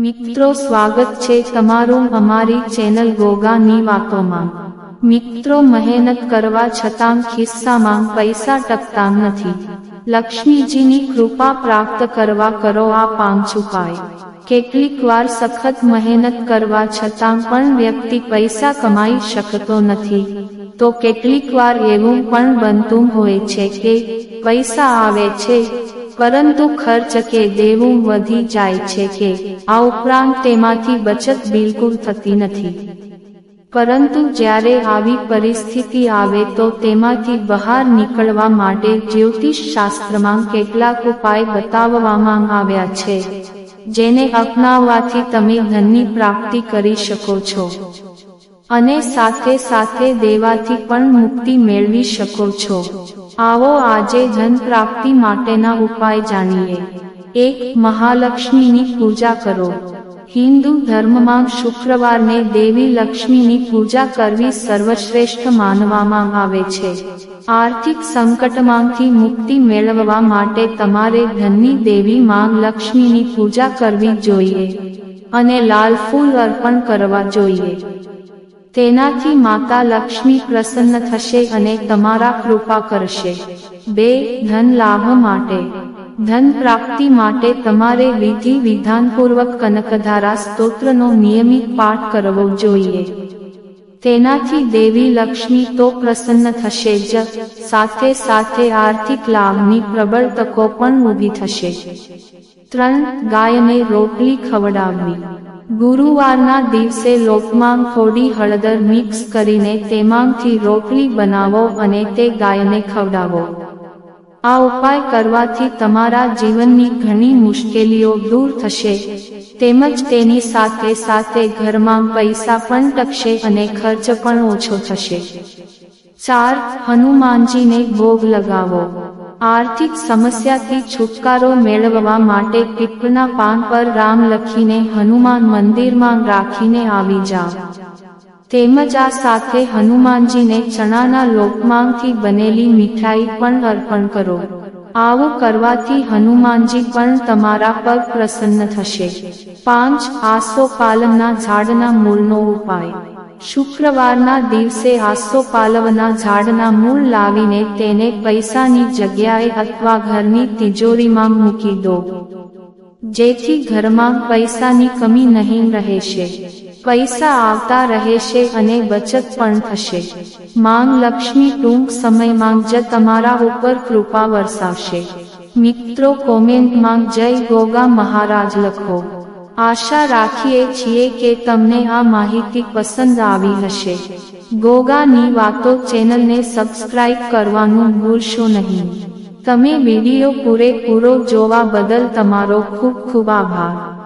મિત્રો, સ્વાગત છે તમારું અમારી ચેનલ ગોગાની વાતોમાં મિત્રો, મહેનત કરવા છતાં ખિસ્સામાં પૈસા ટકતા નથી. લક્ષ્મીજીની કૃપા પ્રાપ્ત કરવા કરો આ પાંચ ઉપાય કેટલીક વાર સખત મહેનત કરવા છતાં પણ વ્યક્તિ પૈસા કમાઈ શકતો નથી. તો કેટલીક વાર એવું પણ બનતું હોય છે કે પૈસા આવે છે પરંતુ ખર્ચ કે દેવું વધી જાય છે કે આ ઉપરાંત તેમાંથી બચત બિલકુલ થતી નથી. પરંતુ જ્યારે આવી પરિસ્થિતિ આવે તો તેમાંથી બહાર નીકળવા માટે જ્યોતિષ શાસ્ત્રમાં કેટલાક ઉપાય બતાવવામાં આવ્યા છે, જેને અપનાવવાથી તમે ધનની પ્રાપ્તિ કરી શકો છો. અને સાથે સાથે દેવાથી પણ મુક્તિ મેળવી શકો છો. આવો આજે ધન પ્રાપ્તિ માટેના ઉપાય જાણીએ. એક, મહાલક્ષ્મીની પૂજા કરો. હિન્દુ ધર્મમાં શુક્રવારને દેવી લક્ષ્મીની પૂજા કરવી સર્વશ્રેષ્ઠ માનવામાં આવે છે. આર્થિક સંકટમાંથી મુક્તિ મેળવવા માટે તમારે ધનની દેવી માં લક્ષ્મીની પૂજા કરવી જોઈએ. અને લાલ ફૂલ અર્પણ કરવા જોઈએ. તેનાથી માતા લક્ષ્મી પ્રસન્ન થશે અને તમારા કૃપા કરશે. બે, ધન લાભ માટે. ધન પ્રાપ્તિ માટે તમારે વિધિ વિધાનપૂર્વક કનકધારા સ્તોત્રનો નિયમિત પાઠ કરવો જોઈએ. તેનાથી દેવી લક્ષ્મી તો પ્રસન્ન થશે જ, સાથે સાથે આર્થિક લાભની પ્રબળ તકો પણ ઊભી થશે. ત્રણ ગાયને રોટલી ખવડાવવી. ગુરુવારના દિવસે લોકમાં થોડી હળદર મિક્સ કરીને તેમાંથી રોટલી બનાવો અને તે ગાયને ખવડાવો. આ ઉપાય કરવાથી તમારા જીવનની ઘણી મુશ્કેલીઓ દૂર થશે. તેમજ તેની સાથે સાથે ઘરમાં પૈસા પણ ટકશે અને ખર્ચ પણ ઓછો થશે. ચાર, હનુમાનજીને ભોગ લગાવો. આર્થિક સમસ્યાથી છુટકારો મેળવવા માટે પીપળના પાન પર રામ લખીને હનુમાન મંદિરમાં રાખીને આવી જાઓ તેમજ આ સાથે હનુમાનજીને ચણાના લોકમાંગથી બનેલી મીઠાઈ પણ અર્પણ કરો. આવું કરવાથી હનુમાનજી પણ તમારા પર પ્રસન્ન થશે. પાંચ આસો પાલવના ઝાડના મૂળનો ઉપાય. શુક્રવારના દિવસે આસો પાલવના ઝાડના મૂળ લાવીને તેને પૈસાની જગ્યાએ અથવા ઘરની તિજોરીમાં મૂકી દો. જેથી ઘરમાં પૈસાની કમી નહીં રહેશે. પૈસા આવતા રહેશે અને બચત પણ થશે. માંગ લક્ષ્મી ટૂંક સમયમાં જ તમારા ઉપર કૃપા વરસાવશે. મિત્રો, કોમેન્ટમાં જય ગોગા મહારાજ લખો. આશા રાખીએ છીએ કે તમને આ માહિતી પસંદ આવી હશે. ગોગાની વાતો ચેનલને સબસ્ક્રાઇબ કરવાનું ભૂલશો નહીં. તમે વીડિયો પૂરેપૂરો જોવા બદલ તમારો ખૂબ ખૂબ આભાર.